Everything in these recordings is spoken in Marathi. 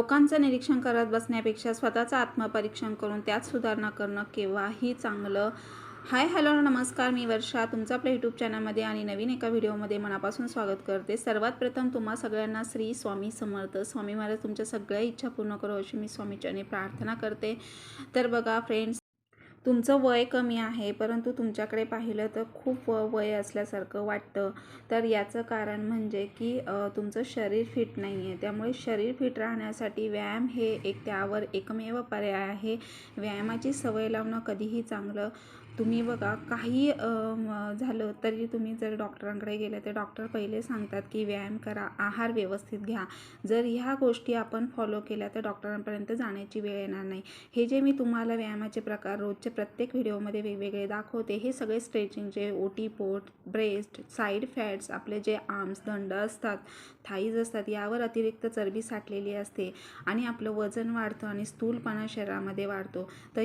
लोकांचं निरीक्षण करत बसण्यापेक्षा स्वतःचं आत्मपरीक्षण करून त्यात सुधारणा करणं केव्हाही चांगलं. हाय हॅलो नमस्कार मी वर्षा. तुमचं आपल्या यूट्यूब चॅनलमध्ये आणि नवीन एका व्हिडिओमध्ये मनापासून स्वागत करते. सर्वात प्रथम तुम्हा सगळ्यांना श्री स्वामी समर्थ. स्वामी महाराज तुमच्या सगळ्या इच्छा पूर्ण करो अशी मी स्वामीच्याने प्रार्थना करते. तर बघा फ्रेंड्स तुमचं वय कमी आहे परंतु तुमच्याकडे पाहिलं तर खूप व- वय असल्यासारखं वाटतं. तर याचं कारण म्हणजे की तुमचं शरीर फिट नाही आहे त्यामुळे शरीर फिट राहण्यासाठी व्यायाम हे एक त्यावर एकमेव पर्याय आहे. व्यायामाची सवय लावणं कधीही चांगलं तुम्ही बघा काही झालं तरी तुम्ही जर डॉक्टरांकडे गेले तर डॉक्टर पहिले सांगतात की व्यायाम करा आहार व्यवस्थित घ्या. जर ह्या गोष्टी आपण फॉलो केल्या तर डॉक्टरांपर्यंत जाण्याची वेळ येणार नाही. हे जे मी तुम्हाला व्यायामाचे प्रकार रोजचे प्रत्येक व्हिडिओमध्ये वेगवेगळे दाखवते हे सगळे स्ट्रेचिंगचे ओटी पोट ब्रेस्ट साईड फॅट्स आपले जे आर्म्स दंड असतात थाईज असतात यावर अतिरिक्त चरबी साठलेली असते आणि आपलं वजन वाढतं आणि स्थूलपणा शरीरामध्ये वाढतो. तर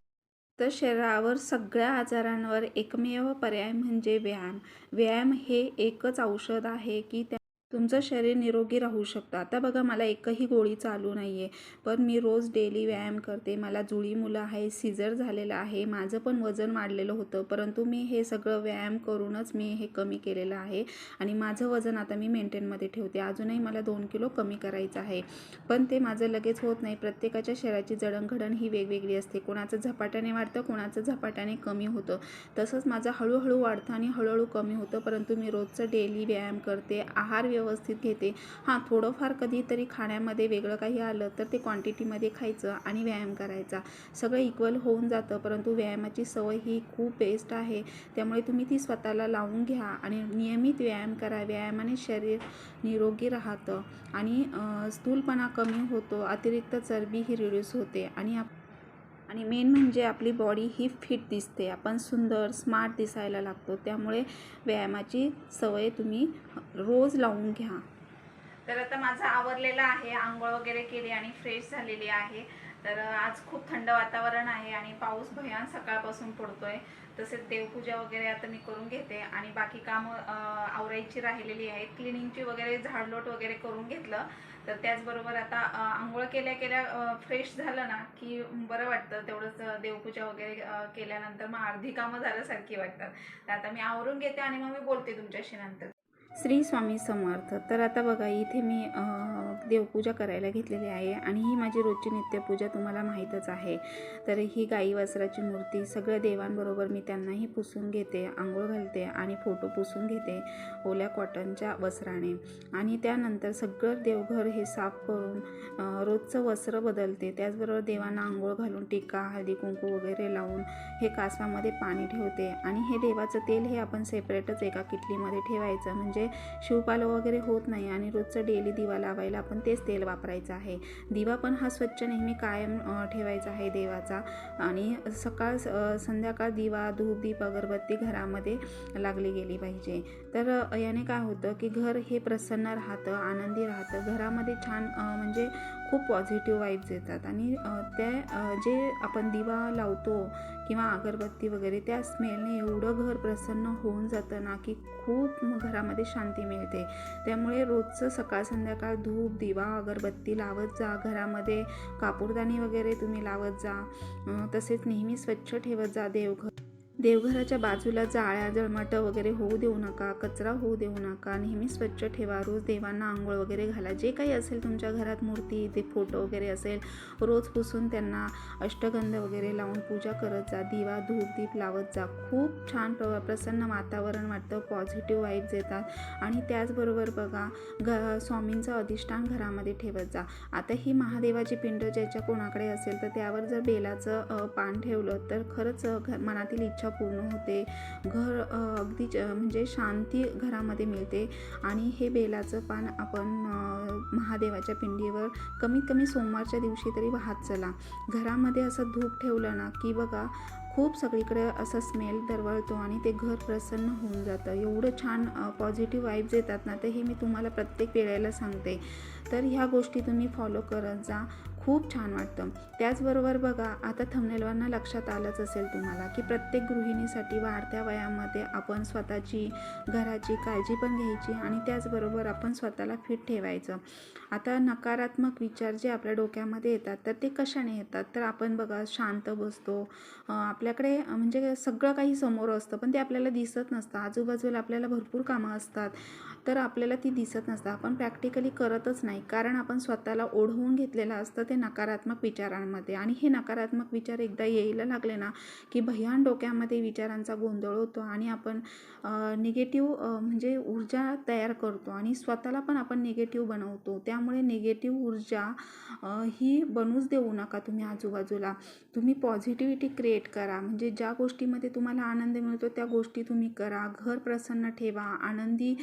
तर शरीरावर सगळ्या आजारांवर एकमेव पर्याय म्हणजे व्यायाम. व्यायाम हे एकच औषध आहे की त्या तुमचं शरीर निरोगी राहू शकतं. आता बघा मला एकही गोळी चालू नाही आहे पण मी रोज डेली व्यायाम करते. मला जुळी मुलं आहे सिजर झालेलं आहे माझं पण वजन वाढलेलं होतं. परंतु मी हे सगळं व्यायाम करूनच मी हे कमी केलेलं आहे. आणि माझं वजन आता मी मेंटेनमध्ये ठेवते. अजूनही मला दोन किलो कमी करायचं आहे. पण ते माझं लगेच होत नाही. प्रत्येकाच्या शरीराची जडणघडण ही वेगवेगळी असते. कोणाचं झपाट्याने वाढतं कोणाचं झपाट्याने कमी होतं. तसंच माझं हळूहळू वाढतं आणि हळूहळू कमी होतं. परंतु मी रोजचं डेली व्यायाम करते. आहार व्यव व्यवस्थित घेते. हां थोडंफार कधीतरी खाण्यामध्ये वेगळं काही आलं तर ते क्वांटिटीमध्ये खायचं आणि व्यायाम करायचा. सगळं इक्वल होऊन जातं परंतु व्यायामाची सवय ही खूप बेस्ट आहे. त्यामुळे तुम्ही ती स्वतःला लावून घ्या आणि नियमित व्यायाम करा. व्यायामाने शरीर निरोगी राहतं आणि स्थूलपणा कमी होतो. अतिरिक्त चरबी ही रिड्यूस होते आणि आप आणि मेन म्हणजे आपली बॉडी ही फिट दिसते. आपण सुंदर स्मार्ट दिसायला लागतो. त्यामुळे व्यायामाची सवय तुम्ही रोज लावून घ्या. तर आता माझं आवरलेलं आहे. आंघोळ वगैरे केली आणि फ्रेश झालेली आहे. तर आज खूप थंड वातावरण आहे आणि पाऊस भयान सकाळपासून पडतोय. तसेच देवपूजा वगैरे आता मी करून घेते. आणि बाकी कामं आवरायची राहिलेली आहेत. क्लिनिंगची वगैरे झाडलोट वगैरे करून घेतलं. तर त्याचबरोबर आता आंघोळ केल्या केल्या फ्रेश झालं ना की बरं वाटतं तेवढंच देवपूजा वगैरे केल्यानंतर मग अर्धी कामं झाल्यासारखी वाटतात. तर आता मी आवरून घेते आणि मग मी बोलते तुमच्याशी नंतर. श्री स्वामी समर्थ. तर आता बघा इथे मी देवपूजा करायला घेतलेली आहे आणि ही माझी रोजची नित्यपूजा तुम्हाला माहीतच आहे. तर ही गाई वस्त्राची मूर्ती सगळ्या देवांबरोबर मी त्यांनाही पुसून घेते आंघोळ घालते आणि फोटो पुसून घेते ओल्या कॉटनच्या वस्त्राने. आणि त्यानंतर सगळं देवघर हे साफ करून रोजचं वस्त्र बदलते. त्याचबरोबर देवांना आंघोळ घालून टिका हळदी कुंकू वगैरे लावून हे कासवामध्ये पाणी ठेवते. आणि हे देवाचं तेल हे आपण सेपरेटच एका किटलीमध्ये ठेवायचं. म्हणजे शिवपालं वगैरे होत नाही आणि रोजचं डेली दिवा लावायला आपण तेच तेल वापरायचं आहे. दिवा पण हा स्वच्छ नेहमी कायम ठेवायचा आहे देवाचा. आणि सकाळ संध्याकाळ दिवा धूप दीप अगरबत्ती घरामध्ये लागली गेली पाहिजे. तर याने काय होतं की घर हे प्रसन्न राहतं आनंदी राहतं. घरामध्ये छान म्हणजे खूप पॉझिटिव्ह वाईब्स येतात. आणि ते जे आपण दिवा लावतो किंवा अगरबत्ती वगैरे त्या स्मेलने एवढं घर प्रसन्न होऊन जातं ना की खूप घरामध्ये शांती मिळते. त्यामुळे रोजचं सकाळ संध्याकाळ धूप दिवा अगरबत्ती लावत जा. घरामध्ये कापूरदाणी वगैरे तुम्ही लावत जा. तसेच नेहमी स्वच्छ ठेवत जा देवघर. देवघराच्या बाजूला जाळ्या जळमाटं वगैरे होऊ देऊ नका कचरा होऊ देऊ नका नेहमी स्वच्छ ठेवा रोज देवांना आंघोळ वगैरे घाला जे काही असेल तुमच्या घरात मूर्ती ते फोटो वगैरे असेल रोज पुसून त्यांना अष्टगंध वगैरे लावून पूजा करत जा दिवा धूप दीप लावत जा. खूप छान प्र प्रसन्न वातावरण वाटतं पॉझिटिव्ह वाईब्स येतात. आणि त्याचबरोबर बघा घ स्वामींचं अधिष्ठान घरामध्ये ठेवत जा. आता ही महादेवाची पिंड ज्याच्या कोणाकडे असेल तर त्यावर जर बेलाचं पान ठेवलं तर खरंच घ मनातील इच्छा पूर्ण होते. घर अगदी ज- म्हणजे शांती घरामध्ये मिळते. आणि हे बेलाचं पान आपण महादेवाच्या पिंडीवर कमीत कमी सोमवारच्या दिवशी तरी वाहत चला. घरामध्ये असं धूप ठेवलं ना की बघा खूप सगळीकडे असा स्मेल दरवळतो आणि ते घर प्रसन्न होऊन जातं. एवढं छान पॉझिटिव्ह वाईब्स येतात ना तर हे मी तुम्हाला प्रत्येक वेळेला सांगते. तर ह्या गोष्टी तुम्ही फॉलो करत जा. खूप छान वाटतं. त्याचबरोबर बघा आता थंबनेलवरनं लक्षात आलंच असेल तुम्हाला की प्रत्येक गृहिणीसाठी वाढत्या वयामध्ये आपण स्वतःची घराची काळजी पण घ्यायची आणि त्याचबरोबर आपण स्वतःला फिट ठेवायचं. आता नकारात्मक विचार जे आपल्या डोक्यामध्ये येतात तर ते कशाने येतात? तर आपण बघा शांत बसतो. आपल्याकडे म्हणजे सगळं काही समोर असतं पण ते आपल्याला दिसत नसतं. आजूबाजूला आपल्याला भरपूर कामं असतात. तर आपल्याला ती दिसत नसतं. आपण प्रॅक्टिकली करतच नाही. कारण आपण स्वतःला ओढवून घेतलेलं असतं ते नकारात्मक विचारांमध्ये. आणि हे नकारात्मक विचार एकदा यायला लागले ना की भयान डोक्यामध्ये विचारांचा गोंधळ होतो आणि आपण निगेटिव्ह म्हणजे ऊर्जा तयार करतो आणि स्वतःला पण आपण निगेटिव्ह बनवतो. त्यामुळे निगेटिव्ह ऊर्जा ही बनूच देऊ नका तुम्ही आजूबाजूला. तुम्ही पॉझिटिव्हिटी क्रिएट करा. म्हणजे ज्या गोष्टीमध्ये तुम्हाला आनंद मिळतो त्या गोष्टी तुम्ही करा. घर प्रसन्न ठेवा. आनंदी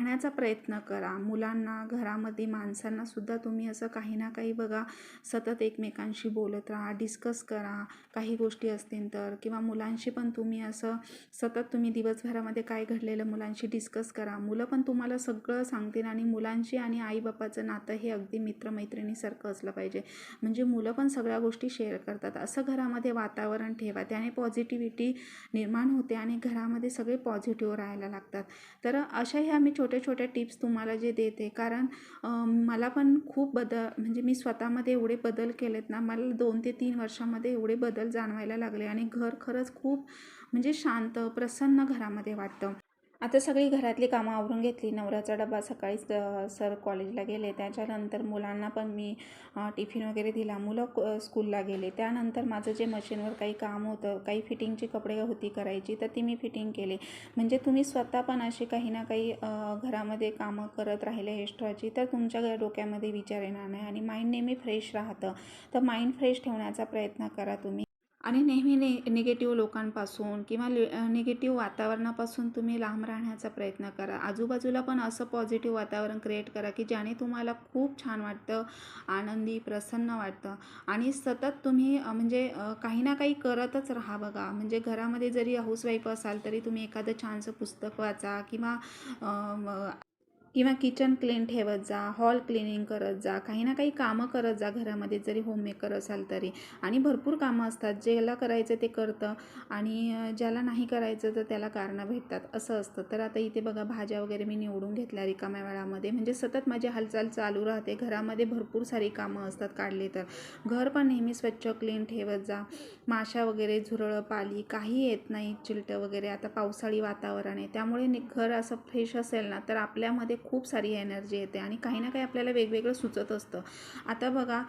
राहण्याचा प्रयत्न करा. मुलांना घरामध्ये माणसांनासुद्धा तुम्ही असं काही ना काही बघा सतत एकमेकांशी बोलत राहा डिस्कस करा. काही गोष्टी असतील तर. किंवा मुलांशी पण तुम्ही असं सतत तुम्ही दिवसभरामध्ये काय घडलेलं मुलांशी डिस्कस करा. मुलं पण तुम्हाला सगळं सांगतील आणि मुलांशी आणि आईबापाचं नातं हे अगदी मित्रमैत्रिणीसारखं असलं पाहिजे. म्हणजे मुलं पण सगळ्या गोष्टी शेअर करतात. असं घरामध्ये वातावरण ठेवा. त्याने पॉझिटिव्हिटी निर्माण होते आणि घरामध्ये सगळे पॉझिटिव्ह राहायला लागतात. तर अशा ह्या मी छोट्या छोट्या छोट्या टिप्स तुम्हाला जे देते. कारण मला पण खूप बदल म्हणजे मी स्वतःमध्ये एवढे बदल केलेत ना मला दोन ते तीन वर्षामध्ये एवढे बदल जाणवायला लागले आणि घर खरंच खूप म्हणजे शांत प्रसन्न घरामध्ये वाटतं. आता सगळी घरातली कामं आवरून घेतली. नवऱ्याचा डबा सकाळीच सर कॉलेजला गेले. त्याच्यानंतर मुलांना पण मी टिफिन वगैरे दिला. मुलं स्कूलला गेले. त्यानंतर माझं जे मशीनवर काही काम होतं काही फिटिंगची कपडे होती करायची तर ती मी फिटिंग केली. म्हणजे तुम्ही स्वतः पण अशी काही ना काही घरामध्ये कामं करत राहिले एक्स्ट्राची तर तुमच्या डोक्यामध्ये विचार येणार नाही. आणि माइंड नेहमी फ्रेश राहतं. तर माइंड फ्रेश ठेवण्याचा प्रयत्न करा तुम्ही. आणि नेहमी ने निगेटिव्ह लोकांपासून किंवा निगेटिव्ह वातावरणापासून तुम्ही लांब राहण्याचा प्रयत्न करा. आजूबाजूला पण असं पॉझिटिव्ह वातावरण क्रिएट करा की ज्याने तुम्हाला खूप छान वाटतं आनंदी प्रसन्न वाटतं. आणि सतत तुम्ही म्हणजे काही ना काही करतच राहा बघा. म्हणजे घरामध्ये जरी हाऊसवाईफ असाल तरी तुम्ही एखादं छानसं पुस्तक वाचा किंवा किंवा किचन क्लीन ठेवत जा हॉल क्लिनिंग करत जा काही ना काही कामं करत जा घरामध्ये जरी होममेकर असाल तरी. आणि भरपूर कामं असतात ज्याला करायचं ते करतं आणि ज्याला नाही करायचं तर त्याला कारणं भेटतात. असं असतं. तर आता इथे बघा भाज्या वगैरे मी निवडून घेतल्या रिकाम्या वेळामध्ये. म्हणजे सतत माझी हालचाल चालू राहते. घरामध्ये भरपूर सारी कामं असतात काढले तर. घर पण नेहमी स्वच्छ क्लीन ठेवत जा. माशा वगैरे झुरळं पाली काही येत नाही चिलटं वगैरे. आता पावसाळी वातावरण आहे. त्यामुळे घर असं फ्रेश असेल ना तर आपल्यामध्ये खूप सारी एनर्जी येते आणि काही ना काही आपल्याला वेगवेगळं सुचत असतं. आता बघा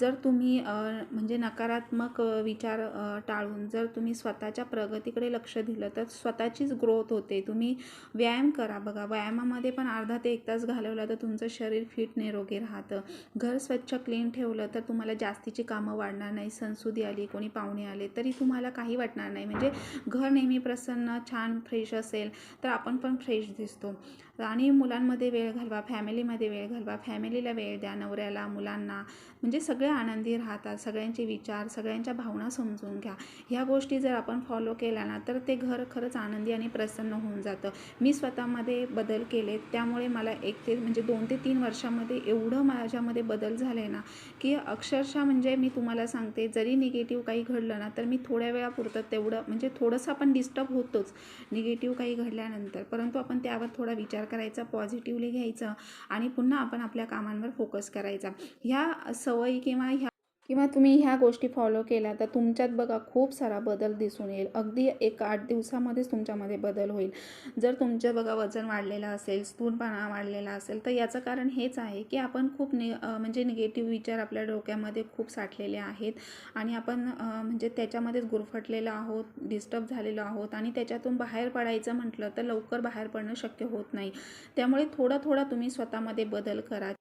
जर तुम्ही म्हणजे नकारात्मक विचार टाळून जर तुम्ही स्वतःच्या प्रगतीकडे लक्ष दिलं तर स्वतःचीच ग्रोथ होते. तुम्ही व्यायाम करा बघा. व्यायामामध्ये पण अर्धा ते एक तास घालवला तर तुमचं शरीर फिट निरोगी राहतं. घर स्वच्छ क्लीन ठेवलं तर तुम्हाला जास्तीची कामं वाढणार नाही. सणसुदी आली कोणी पाहुणे आले तरी तुम्हाला काही वाटणार नाही. म्हणजे घर नेहमी प्रसन्न छान फ्रेश असेल तर आपण पण फ्रेश दिसतो. आणि मुलांना मुलांमध्ये वेळ घालवा फॅमिलीमध्ये वेळ घालवा फॅमिलीला वेळ द्या नवऱ्याला मुलांना. म्हणजे सगळे आनंदी राहतात सगळ्यांचे विचार सगळ्यांच्या भावना समजून घ्या. ह्या गोष्टी जर आपण फॉलो केल्या ना तर ते घर खरंच आनंदी आणि प्रसन्न होऊन जातं. मी स्वतःमध्ये बदल केले त्यामुळे मला एक ते म्हणजे दोन ते तीन वर्षामध्ये एवढं माझ्यामध्ये बदल झाले ना की अक्षरशः म्हणजे मी तुम्हाला सांगते जरी निगेटिव्ह काही घडलं ना तर मी थोड्या वेळापुरतं तेवढं म्हणजे थोडंसं आपण डिस्टर्ब होतोच. निगेटिव्ह काही घडल्यानंतर परंतु आपण त्यावर थोडा विचार करायचा पॉझिटिव्हली घ्यायचं आणि पुन्हा आपण आपल्या कामांवर फोकस करायचा. ह्या सवयी किंवा ह्या किंवा तुम्ही ह्या गोष्टी फॉलो केल्या तर तुमच्यात बघा खूप सारा बदल दिसून येईल. अगदी एक आठ दिवसामध्येच तुमच्यामध्ये बदल होईल. जर तुमचं बघा वजन वाढलेलं असेल स्थूलपणा वाढलेला असेल तर याचं कारण हेच आहे की आपण खूप नि म्हणजे निगेटिव्ह विचार आपल्या डोक्यामध्ये खूप साठलेले आहेत आणि आपण म्हणजे त्याच्यामध्येच गुरफटलेलो आहोत डिस्टर्ब झालेलो आहोत आणि त्याच्यातून बाहेर पडायचं म्हटलं तर लवकर बाहेर पडणं शक्य होत नाही. त्यामुळे थोडा थोडा तुम्ही स्वतःमध्ये बदल करा.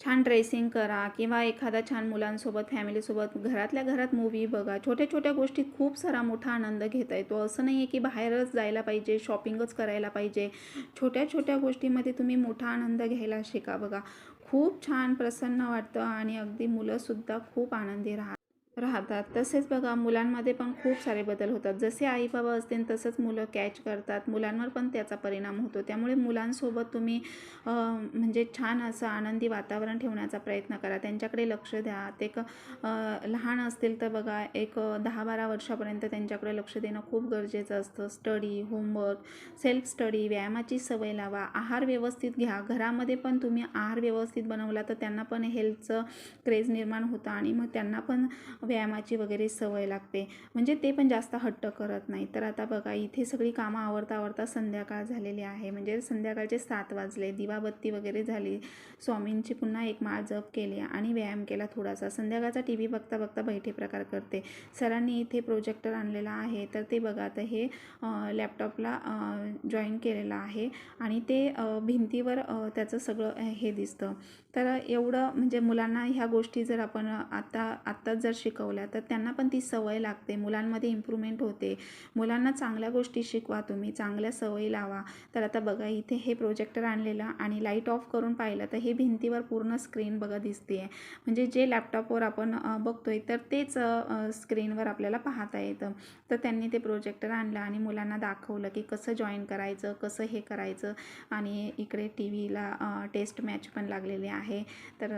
छान ड्रेसिंग करा किंवा एखादा छान मुलांसोबत फॅमिलीसोबत घरातल्या घरात मूवी बघा. छोट्या छोट्या गोष्टीत खूप सारा मोठा आनंद घेता येतो. असं नाही आहे की बाहेरच जायला पाहिजे शॉपिंगच करायला पाहिजे. छोट्या छोट्या गोष्टीमध्ये तुम्ही मोठा आनंद घ्यायला शिका बघा. खूप छान प्रसन्न वाटतं आणि अगदी मुलंसुद्धा खूप आनंदी राहतात. राहतात. तसेच बघा मुलांमध्ये पण खूप सारे बदल होतात. जसे आई बाबा असतील तसंच मुलं कॅच करतात. मुलांवर पण त्याचा परिणाम होतो. त्यामुळे मुलांसोबत तुम्ही म्हणजे छान असं आनंदी वातावरण ठेवण्याचा प्रयत्न करा. त्यांच्याकडे लक्ष द्या. ते क लहान असतील तर बघा एक दहा बारा वर्षापर्यंत त्यांच्याकडे लक्ष देणं खूप गरजेचं असतं. स्टडी होमवर्क सेल्फ स्टडी व्यायामाची सवय लावा. आहार व्यवस्थित घ्या. घरामध्ये पण तुम्ही आहार व्यवस्थित बनवला तर त्यांना पण हेल्थचं क्रेज निर्माण होतं आणि मग त्यांना पण व्यायामाची वगैरे सवय लागते. म्हणजे ते पण जास्त हट्ट करत नाही. तर आता बघा इथे सगळी कामं आवरता आवरता संध्याकाळ झालेली आहे. म्हणजे संध्याकाळचे सात वाजले दिवाबत्ती वगैरे झाली. स्वामींची पुन्हा एक माळ जप केली आणि व्यायाम केला थोडासा. संध्याकाळचा टी व्ही बघता बघता बैठे प्रकार करते. सरांनी इथे प्रोजेक्टर आणलेला आहे. तर ते बघा आता हे लॅपटॉपला जॉईन केलेलं आहे आणि ते भिंतीवर त्याचं सगळं हे दिसतं. तर एवढं म्हणजे मुलांना ह्या गोष्टी जर आपण आता आत्ताच जर शिकवल्या तर त्यांना पण ती सवय लागते. मुलांमध्ये इम्प्रूव्हमेंट होते. मुलांना चांगल्या गोष्टी शिकवा तुम्ही चांगल्या सवयी लावा. तर आता बघा इथे हे प्रोजेक्टर आणलेलं आणि लाइट ऑफ करून पाहिलं तर हे भिंतीवर पूर्ण स्क्रीन बघा दिसते आहे म्हणजे जे लॅपटॉपवर आपण बघतो बघतोय तर तेच स्क्रीनवर आपल्याला पाहता येतं. तर त्यांनी ते प्रोजेक्टर आणलं आणि मुलांना दाखवलं की कसं जॉईन करायचं कसं हे करायचं. आणि इकडे टी व्हीला टेस्ट मॅच पण लागलेली आहे. आहे. तर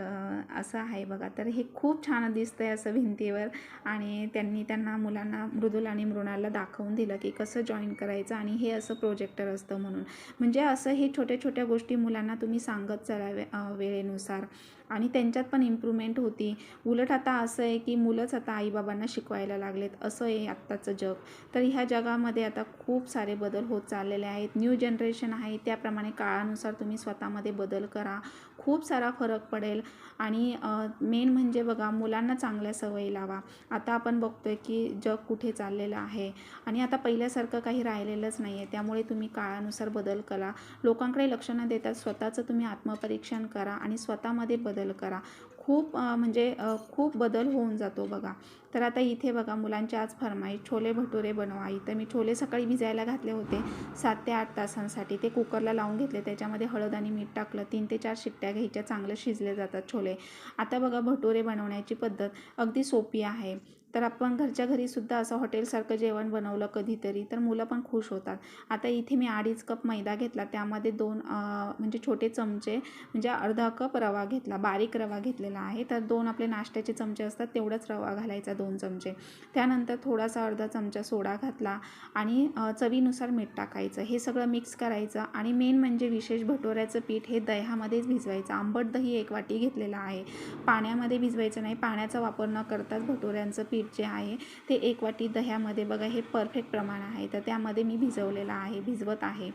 असं आहे बघा. तर हे खूप छान दिसतंय असं भिंतीवर. आणि त्यांनी त्यांना मुलांना मृदुल आणि मृणालला दाखवून दिलं की कसं जॉईन करायचं आणि हे असं प्रोजेक्टर असतं म्हणून. म्हणजे असं हे छोट्या छोट्या गोष्टी मुलांना तुम्ही सांगत चलावे वेळेनुसार. आणि त्यांच्यात पण इम्प्रूव्हमेंट होती. उलट आता असं आहे की मुलंच आता आईबाबांना शिकवायला लागलेत. असं आहे आत्ताचं जग. तर ह्या जगामध्ये आता खूप सारे बदल होत चाललेले आहेत. न्यू जनरेशन आहे. त्याप्रमाणे काळानुसार तुम्ही स्वतःमध्ये बदल करा. खूप सारा फरक पडेल. आणि मेन म्हणजे बघा मुलांना चांगल्या सवयी लावा. आता आपण बघतोय की जग कुठे चाललेलं आहे. आणि आता पहिल्यासारखं काही राहिलेलंच नाही आहे त्यामुळे तुम्ही काळानुसार बदल करा. लोकांकडे लक्ष न देता स्वतःचं तुम्ही आत्मपरीक्षण करा आणि स्वतःमध्ये बदल बदल करा. खूप म्हणजे खूप बदल होऊन जातो बघा. तर आता इथे बघा मुलांच्या आज फरमाईश छोले भटुरे बनवा. इथं मी छोले सकाळी भिजायला घातले होते सात ते आठ तासांसाठी. ते कुकरला लावून घेतले. त्याच्यामध्ये हळद आणि मीठ टाकलं. तीन ते चार शिट्ट्या घ्यायच्या. चांगलं शिजले जातात छोले. आता बघा भटुरे बनवण्याची पद्धत अगदी सोपी आहे. तर आपण घरच्या घरीसुद्धा असं हॉटेलसारखं जेवण बनवलं कधीतरी तर मुलं पण खुश होतात. आता इथे मी अडीच कप मैदा घेतला त्यामध्ये दोन म्हणजे छोटे चमचे म्हणजे अर्धा कप रवा घेतला बारीक रवा घेतलेला आहे. तर दोन आपले नाश्त्याचे चमचे असतात तेवढाच रवा घालायचा दोन चमचे. त्यानंतर थोडासा अर्धा चमचा सोडा घातला आणि चवीनुसार मीठ टाकायचं. हे सगळं मिक्स करायचं आणि मेन म्हणजे विशेष भटोऱ्याचं पीठ हे दह्यामध्येच भिजवायचं. आंबट दही एक वाटी घेतलेलं आहे. पाण्यामध्ये भिजवायचं नाही. पाण्याचा वापर न करताच भटोऱ्यांचं पीठ जे आहे ते एक वाटी दह्यामध्ये बघा हे परफेक्ट प्रमाण आहे. तर त्यामध्ये मी भिजवलेलं आहे भिजवत आहे.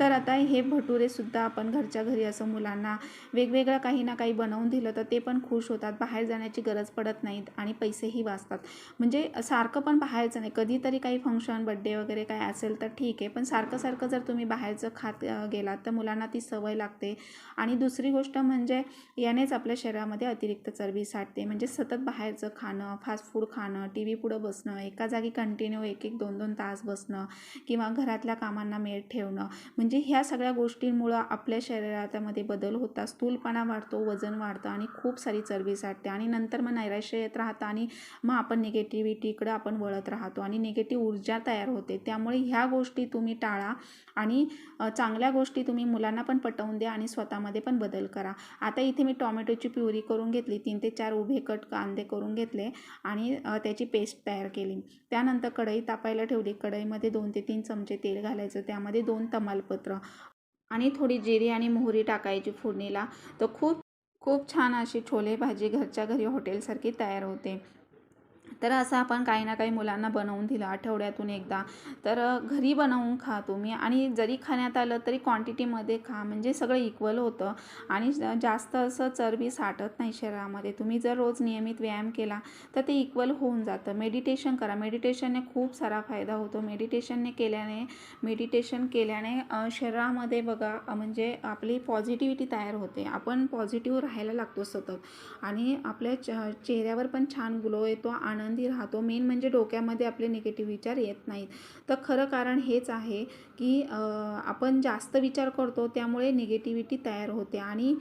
तर आता हे भटुरेसुद्धा आपण घरच्या घरी असं मुलांना वेगवेगळं काही ना काही बनवून दिलं तर ते पण खुश होतात. बाहेर जाण्याची गरज पडत नाहीत आणि पैसेही वाचतात. म्हणजे सारखं पण बाहेरचं नाही. कधीतरी काही फंक्शन बड्डे वगैरे काय असेल तर ठीक आहे. पण सारखं सारखं जर तुम्ही बाहेरचं खात गेलात तर मुलांना ती सवय लागते. आणि दुसरी गोष्ट म्हणजे यानेच आपल्या शरीरामध्ये अतिरिक्त चरबी साठते. म्हणजे सतत बाहेरचं खाणं फास्ट फूड खाणं टी व्ही पुढं बसणं एका जागी कंटिन्यू एक एक दोन दोन तास बसणं किंवा घरातल्या कामांना मेळ ठेवणं. म्हणजे ह्या सगळ्या गोष्टींमुळं आपल्या शरीरामध्ये बदल होतात. स्थूलपणा वाढतो वजन वाढतं आणि खूप सारी चरबी साठते. आणि नंतर मग नैराश्य येत राहतं आणि मग आपण निगेटिव्हिटीकडं आपण वळत राहतो आणि निगेटिव्ह ऊर्जा तयार होते. त्यामुळे ह्या गोष्टी तुम्ही टाळा. आणि चांगल्या गोष्टी तुम्ही मुलांना पण पटवून द्या आणि स्वतःमध्ये पण बदल करा. आता इथे मी टॉमॅटोची प्युरी करून घेतली तीन ते चार उभे कट कांदे करून घेतले आणि त्याची पेस्ट तयार केली. त्यानंतर कढई तापायला ठेवली. कढईमध्ये दोन ते तीन चमचे तेल घालायचं. त्यामध्ये दोन तमालपत्र आणि थोडी जिरी आणि मोहरी टाकायची फोडणीला. तर खूप खूप छान अशी छोले भाजी घरच्या घरी हॉटेलसारखी तयार होते. तर असं आपण काही ना काही मुलांना बनवून दिलं आठवड्यातून एकदा. तर घरी बनवून खा तुम्ही आणि जरी खाण्यात आलं तरी क्वांटिटीमध्ये खा. म्हणजे सगळं इक्वल होतं आणि जास्त असं चरबी साठत नाही शरीरामध्ये. तुम्ही जर रोज नियमित व्यायाम केला तर ते इक्वल होऊन जातं. मेडिटेशन करा. मेडिटेशनने खूप सारा फायदा होतो. मेडिटेशनने केल्याने मेडिटेशन केल्याने शरीरामध्ये बघा म्हणजे आपली पॉझिटिव्हिटी तयार होते. आपण पॉझिटिव्ह राहायला लागतो सतत आणि आपल्या च चेहऱ्यावर पण छान ग्लो येतो आनंदी राहतो. मेन म्हणजे डोक्यामध्ये आपले निगेटिव्ह विचार येत नाहीत. तर खरं कारण हेच आहे की आपण जास्त विचार करतो त्यामुळे निगेटिव्हिटी तयार होते. आणि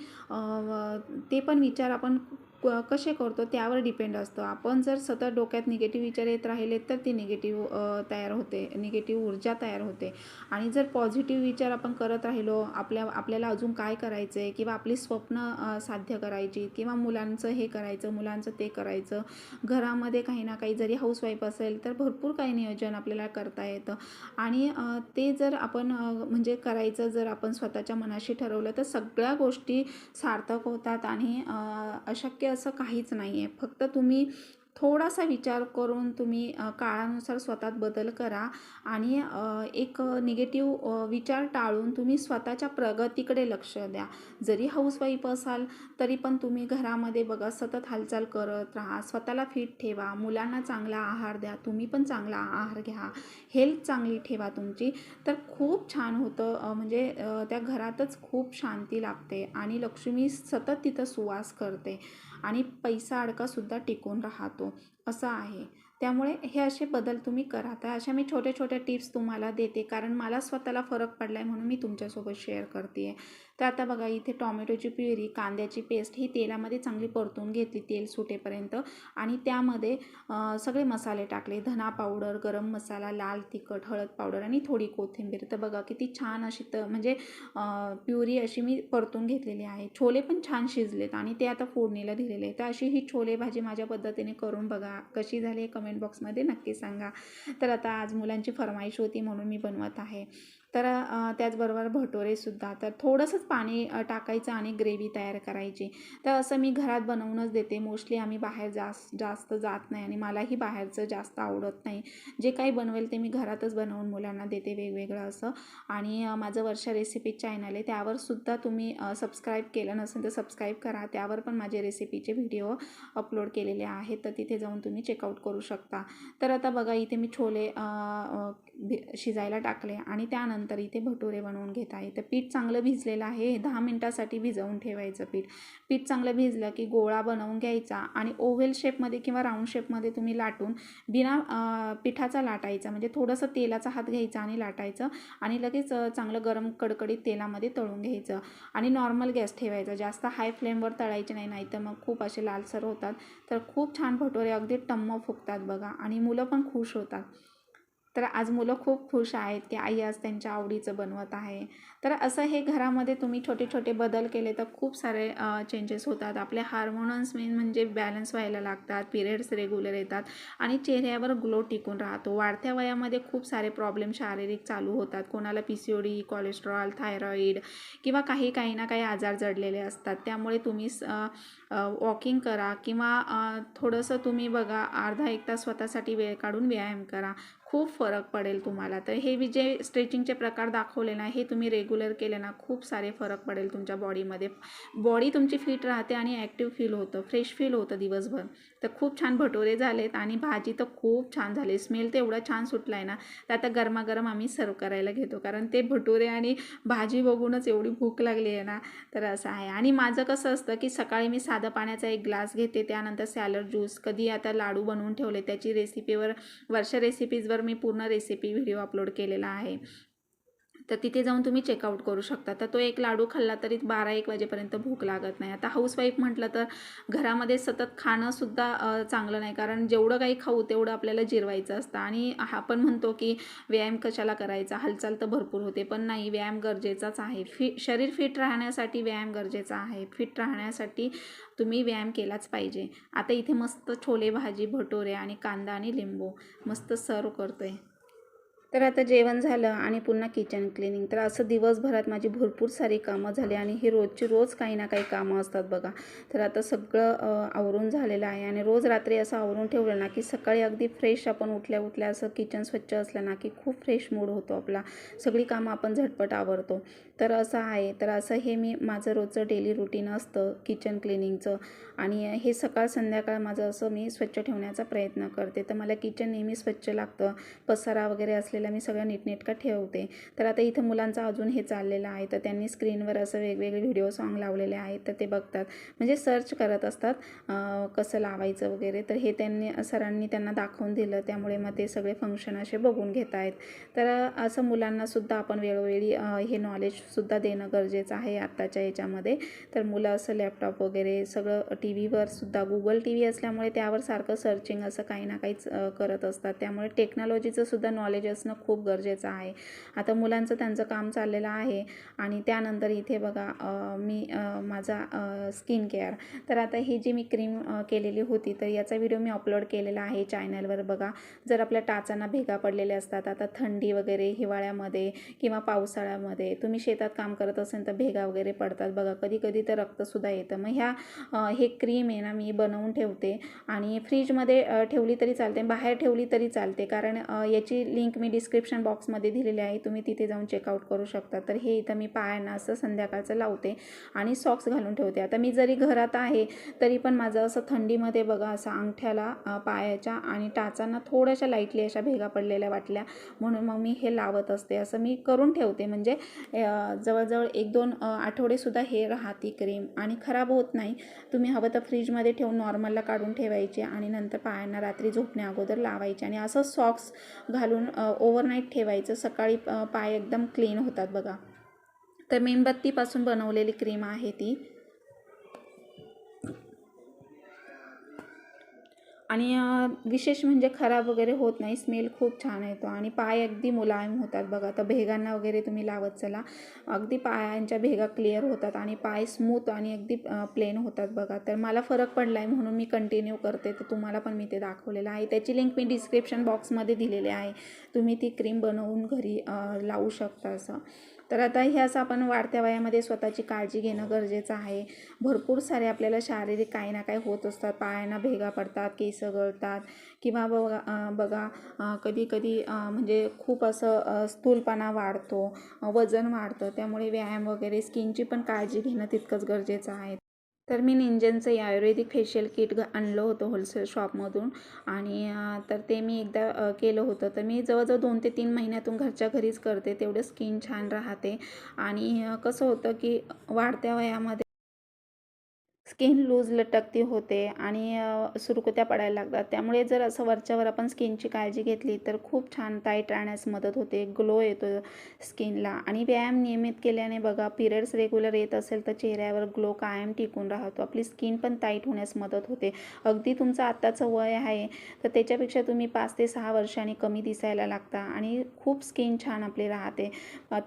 ते पण विचार आपण क कसे करतो त्यावर डिपेंड असतं. आपण जर सतत डोक्यात निगेटिव्ह विचार येत राहिले तर ती निगेटिव्ह तयार होते. निगेटिव्ह ऊर्जा तयार होते. आणि जर पॉझिटिव्ह विचार आपण करत राहिलो आपल्या आपल्याला अजून काय करायचं आहे किंवा आपली स्वप्न साध्य करायची किंवा मुलांचं हे करायचं मुलांचं ते करायचं घरामध्ये काही ना काही जरी हाऊसवाईफ असेल तर भरपूर काही नियोजन आपल्याला करता येतं. आणि ते जर आपण म्हणजे करायचं जर आपण स्वतःच्या मनाशी ठरवलं तर सगळ्या गोष्टी सार्थक होतात आणि अशक्य असं काहीच नाही आहे फक्त तुम्ही थोडासा विचार करून तुम्ही काळानुसार स्वतःत बदल करा आणि एक निगेटिव्ह विचार टाळून तुम्ही स्वतःच्या प्रगतीकडे लक्ष द्या. जरी हाऊसवाईफ असाल तरी पण तुम्ही घरामध्ये बघा सतत हालचाल करत राहा स्वतःला फिट ठेवा मुलांना चांगला आहार द्या तुम्ही पण चांगला आहार घ्या हेल्थ चांगली ठेवा तुमची. तर खूप छान होतं म्हणजे त्या घरातच खूप शांती लागते आणि लक्ष्मी सतत तिथं सुवास करते. आणि पैसा अडकासुद्धा टिकून राहतो. असं आहे. त्यामुळे हे असे बदल तुम्ही करा. तर अशा मी छोट्या छोट्या टिप्स तुम्हाला देते. कारण मला स्वतःला फरक पडला आहे म्हणून मी तुमच्यासोबत शेअर करते आहे तर आता बघा इथे टॉमॅटोची प्युरी कांद्याची पेस्ट ही तेलामध्ये चांगली परतून घेतली तेल सुटेपर्यंत. आणि त्यामध्ये सगळे मसाले टाकले. धना पावडर गरम मसाला लाल तिखट हळद पावडर आणि थोडी कोथिंबीर. तर बघा किती छान अशी तर म्हणजे प्युरी अशी मी परतून घेतलेली आहे. छोले पण छान शिजलेत आणि ते आता फोडणीला दिलेले आहे तर अशी ही छोले भाजी माझ्या पद्धतीने करून बघा. कशी झाली कमेंट बॉक्समध्ये नक्की सांगा. तर आता आज मुलांची फरमाईश होती म्हणून मी बनवत आहे. तर त्याचबरोबर भटोरेसुद्धा तर थोडंसंच पाणी टाकायचं आणि ग्रेव्ही तयार करायची. तर असं मी घरात बनवूनच देते. मोस्टली आम्ही बाहेर जास् जास्त जात नाही आणि मलाही बाहेरचं जास्त आवडत नाही. जे काही बनवेल ते मी घरातच बनवून मुलांना देते वेगवेगळं असं. आणि माझं वर्षा रेसिपी चॅनल आहे. त्यावरसुद्धा तुम्ही सबस्क्राईब केलं नसेल तर सबस्क्राईब करा. त्यावर पण माझे रेसिपीचे व्हिडिओ अपलोड केलेले आहेत. तर तिथे जाऊन तुम्ही चेकआउट करू शकता. तर आता बघा इथे मी छोले भि शिजायला टाकले आणि त्यानंतर इथे भटुरे बनवून घेत आहे. तर पीठ चांगलं भिजलेलं आहे. दहा मिनटासाठी भिजवून ठेवायचं पीठ. पीठ चांगलं भिजलं की गोळा बनवून घ्यायचा आणि ओव्हेल शेपमध्ये किंवा राऊंड शेपमध्ये तुम्ही लाटून बिना पिठाचा लाटायचा. म्हणजे थोडंसं तेलाचा हात घ्यायचा आणि लाटायचं आणि लगेच चांगलं गरम कडकडीत तेलामध्ये तळून घ्यायचं आणि नॉर्मल गॅस ठेवायचा. जास्त हाय फ्लेमवर तळायचे नाही नाही तर मग खूप असे लालसर होतात. तर खूप छान भटोरे अगदी टम्म फुगतात बघा आणि मुलं पण खुश होतात. तर आज मुलं खूप खुश आहेत की आई आज त्यांच्या आवडीचं बनवत आहे. तर असं हे घरामध्ये तुम्ही छोटे छोटे बदल केले तर खूप सारे चेंजेस होतात. आपले हार्मोन्स मेन म्हणजे बॅलन्स व्हायला लागतात पिरियड्स रेग्युलर येतात आणि चेहऱ्यावर ग्लो टिकून राहतो. वाढत्या वयामध्ये खूप सारे प्रॉब्लेम शारीरिक चालू होतात. कोणाला P C O D cholesterol thyroid किंवा काही काही ना काही आजार जडलेले असतात. त्यामुळे तुम्ही वॉकिंग करा किंवा थोडंसं तुम्ही बघा अर्धा एक तास स्वतःसाठी वेळ काढून व्यायाम करा. खूप फरक पडेल तुम्हाला. तर हे वि- जे स्ट्रेचिंगचे प्रकार दाखवले ना हे तुम्ही रेग्युलर केले ना खूप सारे फरक पडेल तुमच्या बॉडीमध्ये बॉडी तुमची फिट राहते आणि ॲक्टिव्ह फील होतं फ्रेश फील होतं दिवसभर. तर खूप छान भटोरे झालेत आणि भाजी तर खूप छान झाली. स्मेल तर एवढा छान सुटला आहे ना तर आता गरमागरम आम्ही सर्व करायला घेतो. कारण ते भटोरे आणि भाजी बघूनच एवढी भूक लागली आहे ना तर असं आहे. आणि माझं कसं असतं की सकाळी मी साधं पाण्याचा एक ग्लास घेते त्यानंतर सॅलड ज्यूस कधी आता लाडू बनवून ठेवले त्याची रेसिपीवर वर्ष रेसिपीजवर मी पूर्ण रेसिपी व्हिडिओ अपलोड केलेला आहे. तर तिथे जाऊन तुम्ही चेकआउट करू शकता. तर तो एक लाडू खाल्ला तरी बारा एक वाजेपर्यंत भूक लागत नाही. आता हाऊसवाईफ म्हटलं तर घरामध्ये सतत खाणंसुद्धा चांगलं नाही. कारण जेवढं काही खाऊ तेवढं आपल्याला जिरवायचं असतं. आणि आपण म्हणतो की व्यायाम कशाला करायचा? हालचाल तर भरपूर होते. पण नाही व्यायाम गरजेचाच आहे. फि शरीर फिट राहण्यासाठी व्यायाम गरजेचा आहे. फिट राहण्यासाठी तुम्ही व्यायाम केलाच पाहिजे. आता इथे मस्त छोले भाजी भटोरे आणि कांदा आणि लिंबू मस्त सर्व करतो आहे तर आता जेवण झालं आणि पुन्हा किचन क्लिनिंग तर असं दिवसभरात माझी भरपूर सारी कामं झाली आणि ही रोजची रोज काही ना काही कामं असतात बघा. तर आता सगळं आवरून झालेलं आहे आणि रोज रात्री असं आवरून ठेवलं ना की सकाळी अगदी फ्रेश आपण उठल्या उठल्या असं किचन स्वच्छ असलं ना की खूप फ्रेश मूड होतो आपला. सगळी कामं आपण झटपट आवरतो. तर असं आहे. तर असं हे मी माझं रोजचं डेली रुटीन असतं किचन क्लिनिंगचं आणि हे सकाळ संध्याकाळ माझं असं मी स्वच्छ ठेवण्याचा प्रयत्न करते. तर मला किचन नेहमी स्वच्छ लागतं. पसारा वगैरे असलेला मी सगळं नीटनेटका ठेवते. तर आता इथं मुलांचं अजून हे चाललेलं आहे. तर त्यांनी स्क्रीनवर असं वेगवेगळे व्हिडिओ सॉन्ग लावलेले आहेत. तर ते बघतात. म्हणजे सर्च करत असतात कसं लावायचं वगैरे. तर हे त्यांनी सरांनी त्यांना दाखवून दिलं. त्यामुळे मग ते सगळे फंक्शन असे बघून घेत आहेत तर असं मुलांनासुद्धा आपण वेळोवेळी हे नॉलेज सुद्धा देणं गरजेचं आहे आत्ताच्या याच्यामध्ये. तर मुलं असं लॅपटॉप वगैरे सगळं टी व्हीवर सुद्धा गुगल टी व्ही असल्यामुळे त्यावर सारखं सर्चिंग असं काही ना काहीच करत असतात. त्यामुळे टेक्नॉलॉजीचं सुद्धा नॉलेज असणं खूप गरजेचं आहे. आता मुलांचं त्यांचं काम चाललेलं आहे आणि त्यानंतर इथे बघा मी माझा स्किन केअर तर आता ही जी मी क्रीम केलेली होती तर याचा व्हिडिओ मी अपलोड केलेला आहे चॅनलवर बघा. जर आपल्या टाचांना भेगा पडलेल्या असतात आता थंडी वगैरे हिवाळ्यामध्ये किंवा पावसाळ्यामध्ये तुम्ही शेत शेतात काम करत असेल तर भेगा वगैरे पडतात. बघा कधी कधी तर रक्तसुद्धा येतं. मग ह्या हे क्रीम आहे ना मी बनवून ठेवते. आणि फ्रीजमध्ये ठेवली तरी चालते बाहेर ठेवली तरी चालते. कारण याची लिंक मी डिस्क्रिप्शन बॉक्समध्ये दिलेली आहे. तुम्ही तिथे जाऊन चेकआउट करू शकता. तर हे इथं मी पायांना असं संध्याकाळचं लावते आणि सॉक्स घालून ठेवते. आता मी जरी घरात आहे तरी पण माझं असं थंडीमध्ये बघा असं अंगठ्याला पायाच्या आणि टाचांना थोड्याशा लाईटली अशा भेगा पडलेल्या वाटल्या. म्हणून मग मी हे लावत असते. असं मी करून ठेवते. म्हणजे जवळजवळ एक दोन आठवडेसुद्धा हे राहते क्रीम आणि खराब होत नाही. तुम्ही हवं तर फ्रीजमध्ये ठेवून नॉर्मलला काढून ठेवायचे आणि नंतर पायांना रात्री झोपण्या अगोदर लावायचे आणि असं सॉक्स घालून ओव्हरनाईट ठेवायचं. सकाळी पाय एकदम क्लीन होतात बघा. तर मेणबत्तीपासून बनवलेली क्रीम आहे ती. आणि विशेष म्हणजे खराब वगैरे होत नाही. स्मेल खूप छान येतो आणि पाय अगदी मुलायम होतात बघा. तर भेगांना वगैरे तुम्ही लावत चला. अगदी पायांच्या भेगा क्लिअर होतात आणि पाय स्मूथ आणि अगदी प्लेन होतात बघा. तर मला फरक पडला आहे म्हणून मी कंटिन्यू करते. तर तुम्हाला पण मी ते दाखवलेलं आहे. त्याची लिंक मी डिस्क्रिप्शन बॉक्समध्ये दिलेली आहे. तुम्ही ती क्रीम बनवून घरी लावू शकता असं. तर आता ह्याच आपण वाढत्या वयामध्ये स्वतःची काळजी घेणं गरजेचं आहे. भरपूर सारे आपल्याला शारीरिक काही ना काही होत असतात. पायांना भेगा पडतात केस गळतात किंवा बघा बघा कधी कधी म्हणजे खूप असं स्थूलपणा वाढतो वजन वाढतं. त्यामुळे व्यायाम वगैरे स्किनची पण काळजी घेणं तितकंच गरजेचं आहे. तर मी निंजनचं आयुर्वेदिक फेशियल किट घ आणलं होतं होलसेल शॉपमधून आणि तर ते मी एकदा केलं होतं. तर मी जवळजवळ दोन ते तीन महिन्यातून घरच्या घरीच करते. तेवढं स्किन छान राहते. आणि कसं होतं की वाढत्या वयामध्ये स्किन लूज लटकती होते आणि सुरकुत्या पडायला लागतात. त्यामुळे जर असं वरच्यावर आपण स्किनची काळजी घेतली तर खूप छान टाईट राहण्यास मदत होते ग्लो येतो स्किनला. आणि व्यायाम नियमित केल्याने बघा पिरियड्स रेग्युलर येत असेल तर चेहऱ्यावर ग्लो कायम टिकून राहतो. आपली स्किन पण टाईट होण्यास मदत होते. अगदी तुमचं आत्ताचं वय आहे तर त्याच्यापेक्षा तुम्ही पाच ते सहा वर्षांनी कमी दिसायला लागता आणि खूप स्किन छान आपली राहते.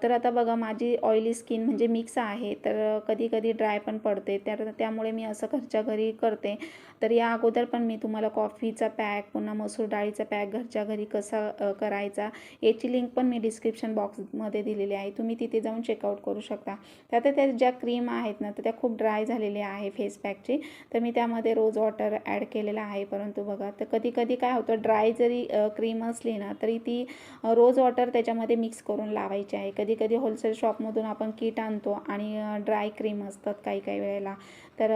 तर आता बघा माझी ऑइली स्किन म्हणजे मिक्स आहे तर कधी कधी ड्राय पण पडते. तर त्यामुळे मी असं घरच्या घरी करते. तर या अगोदर पण मी तुम्हाला कॉफीचा पॅक पुन्हा मसूर डाळीचा पॅक घरच्या घरी कसा करायचा याची लिंक पण मी डिस्क्रिप्शन बॉक्समध्ये दिलेली आहे. तुम्ही तिथे जाऊन चेकआउट करू शकता. त्यात त्या ज्या क्रीम आहेत ना तर त्या खूप ड्राय झालेल्या आहे फेस पॅकची तर मी त्यामध्ये रोज वॉटर ॲड केलेलं आहे. परंतु बघा तर कधी कधी काय होतं ड्राय जरी क्रीम असली ना तरी ती रोज वॉटर त्याच्यामध्ये मिक्स करून लावायची आहे. कधी कधी होलसेल शॉपमधून आपण किट आणतो आणि ड्राय क्रीम असतात काही काही वेळेला. तर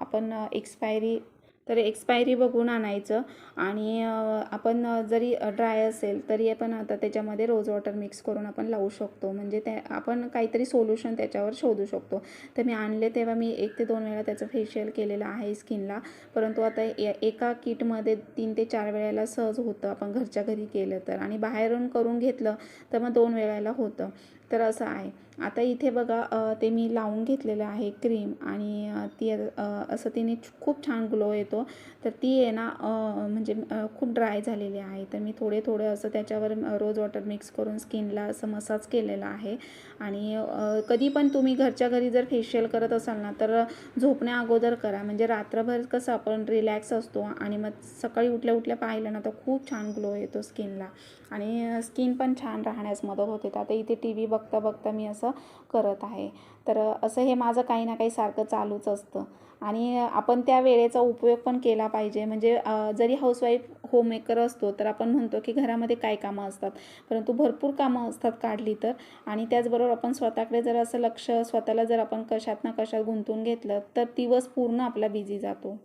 आपण एक्सपायरी तर एक्सपायरी बघून आणायचं. आणि आपण जरी ड्राय असेल तरी आपण आता त्याच्यामध्ये रोज वॉटर मिक्स करून आपण लावू शकतो. म्हणजे त्या आपण काहीतरी सोल्युशन त्याच्यावर शोधू शकतो. तर मी आणले तेव्हा मी एक ते दोन वेळा त्याचं फेशियल केलेलं आहे स्किनला परंतु आता ए एका किटमध्ये तीन ते चार वेळेला सहज होतं. आपण घरच्या घरी केलं तर. आणि बाहेरून करून घेतलं तर मग दोन वेळेला होतं. तर असं आहे. आता इथे बघा ते मी लावून घेतलेलं आहे क्रीम आणि ती असं तिने खूप छान ग्लो येतो. तर ती आहे ना म्हणजे खूप ड्राय झालेली आहे. तर मी थोडे थोडे असं त्याच्यावर रोज वॉटर मिक्स करून स्किनला असं मसाज केलेला आहे. आणि कधी पण तुम्ही घरच्या घरी जर फेशियल करत असाल ना तर झोपण्या अगोदर करा. म्हणजे रात्रभर कसं आपण रिलॅक्स असतो आणि मग सकाळी उठल्या उठल्या पाहिलं ना तर खूप छान ग्लो येतो स्किनला. आणि स्किन पण छान राहण्यास मदत होते. तर आता इथे टी व्ही बघता बघता मी असं करत आहे. तर असं हे माझं काही ना काही सारखं चालूच असतं. आणि आपण त्या वेळेचा उपयोग पण केला पाहिजे. म्हणजे जरी हाऊसवाईफ होममेकर असतो तर आपण म्हणतो की घरामध्ये काय कामं असतात? परंतु भरपूर कामं असतात काढली तर. आणि त्याचबरोबर आपण स्वतःकडे जर असं लक्ष स्वतःला जर आपण कशात ना कशात गुंतवून घेतलं तर दिवस पूर्ण आपला बिझी जातो.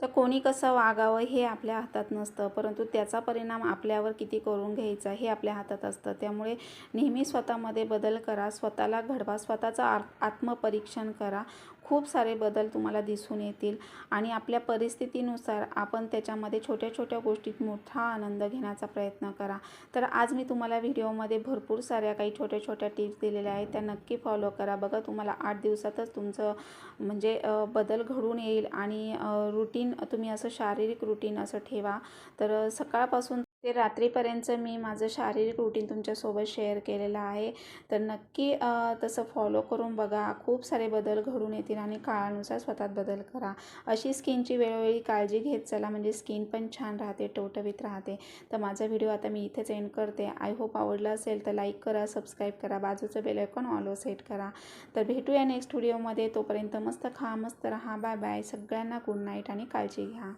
तर कोणी कसं वागावं हे आपल्या हातात नसतं. परंतु त्याचा परिणाम आपल्यावर किती करून घ्यायचा हे आपल्या हातात असतं. त्यामुळे नेहमी स्वतःमध्ये बदल करा. स्वतःला घडवा. स्वतःचं आ आत्मपरीक्षण करा. खूप सारे बदल तुम्हाला दिसून येतील. आणि आपल्या परिस्थितीनुसार आपण त्याच्यामध्ये छोट्या छोट्या गोष्टीत मोठा आनंद घेण्याचा प्रयत्न करा. तर आज मी तुम्हाला व्हिडिओमध्ये भरपूर साऱ्या काही छोट्या छोट्या टिप्स दिलेल्या आहेत. त्या नक्की फॉलो करा. बघा तुम्हाला आठ दिवसातच तुमचं म्हणजे बदल घडून येईल. आणि रुटीन तुम्ही असं शारीरिक रुटीन असं ठेवा. तर सकाळपासून ते रात्रीपर्यंतचं मी माझं शारीरिक रुटीन तुमच्यासोबत शेअर केलेलं आहे. तर नक्की तसं फॉलो करून बघा. खूप सारे बदल घडून येतील आणि काळानुसार स्वतःत बदल करा. अशी स्किनची वेळोवेळी काळजी घेत चला. म्हणजे स्किन पण छान राहते टवटवीत राहते. तर माझा व्हिडिओ आता मी इथेच एंड करते. आय होप आवडला असेल तर लाईक करा सबस्क्राईब करा. बाजूचं बेलायकॉन ऑलो सेट करा. तर भेटूया नेक्स्ट व्हिडिओमध्ये तोपर्यंत मस्त खा मस्त राहा. बाय बाय सगळ्यांना गुड नाईट आणि काळजी घ्या.